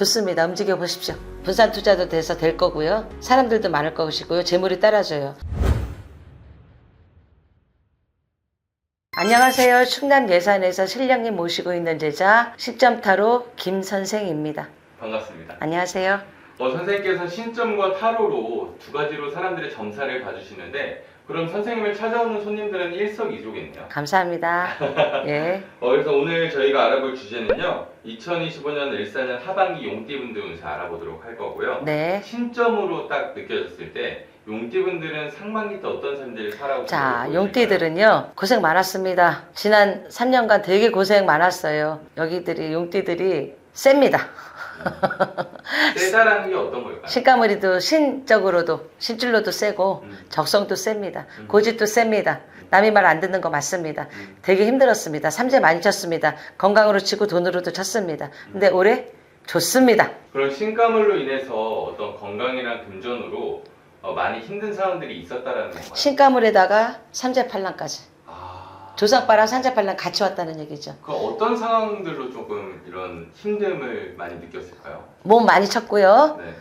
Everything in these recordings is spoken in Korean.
좋습니다. 움직여 보십시오. 분산 투자도 돼서 될 거고요. 사람들도 많을 것이고요. 재물이 따라줘요. 안녕하세요. 충남 예산에서 신령님 모시고 있는 제자 10점 타로 김 선생입니다. 반갑습니다. 안녕하세요. 어, 선생님께서 신점과 타로로 두 가지로 사람들의 점사를 봐주시는데 그럼 선생님을 찾아오는 손님들은 일석이조겠네요. 감사합니다. 예. 어, 그래서 오늘 저희가 알아볼 주제는요. 2025년 일사년 하반기 용띠분들 운세 알아보도록 할 거고요. 네. 신점으로 딱 느껴졌을 때 용띠분들은 상반기 때 어떤 삶들을 살아오고 자, 용띠들은요, 고생 많았습니다. 지난 3년간 되게 고생 많았어요. 여기들이, 용띠들이 셉니다. 세다라는 게 어떤 걸까요? 신가무리도 신적으로도, 신줄로도 세고, 음. 적성도 셉니다. 음. 고집도 셉니다. 남이 말 안 듣는 거 맞습니다. 음. 되게 힘들었습니다. 삼재 많이 쳤습니다. 건강으로 치고 돈으로도 쳤습니다. 근데 올해 좋습니다. 그런 신가물로 인해서 어떤 건강이나 금전으로 어, 많이 힘든 상황들이 있었다라는 건가요? 신가물에다가 삼재팔랑까지. 아... 조상바랑 산재팔랑 같이 왔다는 얘기죠. 그 어떤 상황들로 조금 이런 힘듦을 많이 느꼈을까요? 몸 많이 쳤고요. 네.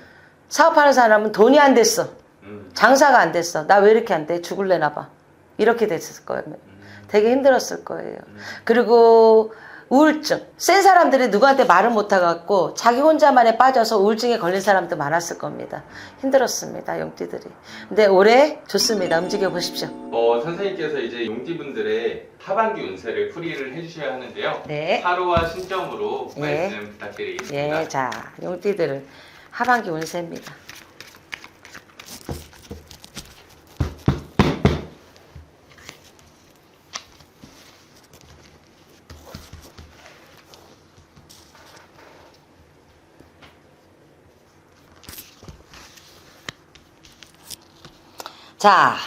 사업하는 사람은 돈이 안 됐어. 음, 장사가 안 됐어. 나 왜 이렇게 안 돼? 죽을래나 봐. 이렇게 됐을 거예요. 음, 되게 힘들었을 거예요. 음. 그리고 우울증. 센 사람들이 누구한테 말을 못 하갖고 자기 혼자만에 빠져서 우울증에 걸린 사람도 많았을 겁니다. 힘들었습니다. 용띠들이. 근데 올해 좋습니다. 움직여 보십시오. 어, 선생님께서 이제 용띠분들의 하반기 운세를 풀이를 해주셔야 하는데요. 네. 하루와 신점으로 예. 말씀 부탁드리겠습니다. 예, 자, 용띠들 하반기 운세입니다. 자,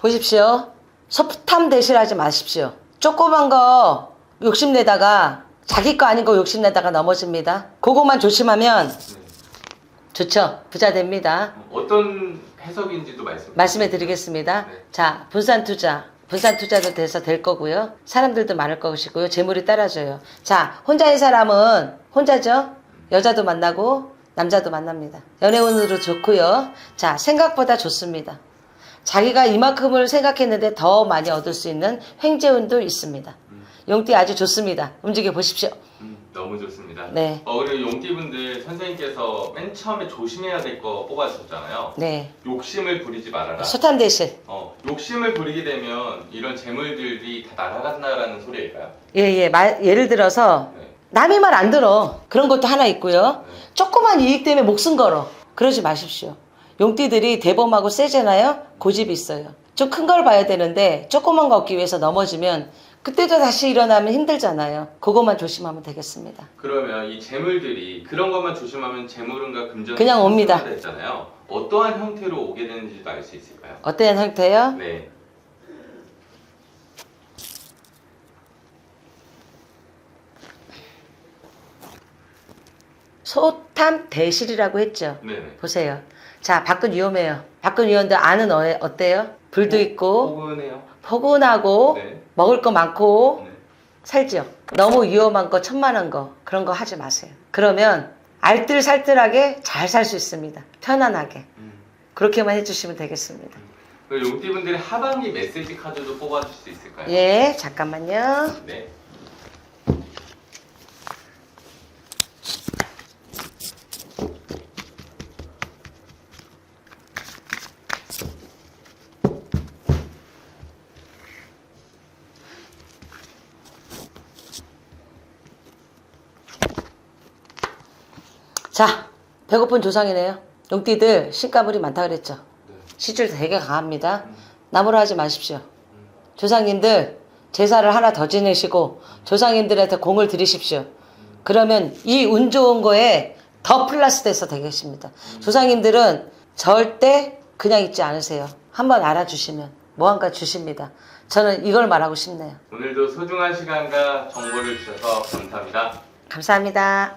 보십시오. 소탐 대실하지 마십시오. 조그만 거 욕심내다가 자기 거 아닌 거 욕심내다가 넘어집니다. 그거만 조심하면 네. 좋죠. 부자 됩니다. 어떤 해석인지도 말씀 말씀해 드리겠습니다. 네. 자, 분산 투자. 분산 투자도 돼서 될 거고요. 사람들도 많을 것이고요. 재물이 따라줘요. 자, 혼자인 사람은 혼자죠? 여자도 만나고 남자도 만납니다. 연애운으로 좋고요. 자, 생각보다 좋습니다. 자기가 이만큼을 생각했는데 더 많이 얻을 수 있는 횡재운도 있습니다. 음, 용띠 아주 좋습니다. 움직여 보십시오. 음, 너무 좋습니다. 네. 어, 그리고 용띠분들 선생님께서 맨 처음에 조심해야 될 거 뽑아주셨잖아요. 네. 욕심을 부리지 말아라. 소탐 대실. 어, 욕심을 부리게 되면 이런 재물들이 다 날아간다라는 소리일까요? 예, 예. 말- 예를 들어서 네. 남이 말안 들어. 그런 것도 하나 있고요. 네. 조그만 이익 때문에 목숨 걸어. 그러지 마십시오. 용띠들이 대범하고 세잖아요? 고집이 있어요. 좀 큰 걸 봐야 되는데 조그만 거 얻기 위해서 넘어지면 그때도 다시 일어나면 힘들잖아요. 그것만 조심하면 되겠습니다. 그러면 이 재물들이 그런 것만 조심하면 재물은가 금전 그냥 옵니다. 했잖아요. 어떠한 형태로 오게 되는지도 알 수 있을까요? 어떤 형태요? 네. 소탐 대실이라고 했죠. 네네. 보세요. 자, 밖은 위험해요. 밖은 위험한데 안은 어, 어때요? 불도 있고 포근해요. 포근하고 네. 먹을 거 많고 네. 살죠. 너무 위험한 거, 천만한 거 그런 거 하지 마세요. 그러면 알뜰살뜰하게 잘 살 수 있습니다. 편안하게 음. 그렇게만 해주시면 되겠습니다. 그 용띠분들의 하반기 메시지 카드도 뽑아줄 수 있을까요? 예, 잠깐만요. 네. 자, 배고픈 조상이네요. 용띠들 신가물이 많다 그랬죠. 네. 시줄 되게 강합니다. 음. 나무로 하지 마십시오. 조상님들 제사를 하나 더 지내시고 조상님들한테 공을 들이십시오. 그러면 이 운 좋은 거에 더 플러스 돼서 되겠습니다. 조상님들은 절대 그냥 있지 않으세요. 한번 알아주시면 뭐한가 주십니다. 저는 이걸 말하고 싶네요. 오늘도 소중한 시간과 정보를 주셔서 감사합니다. 감사합니다.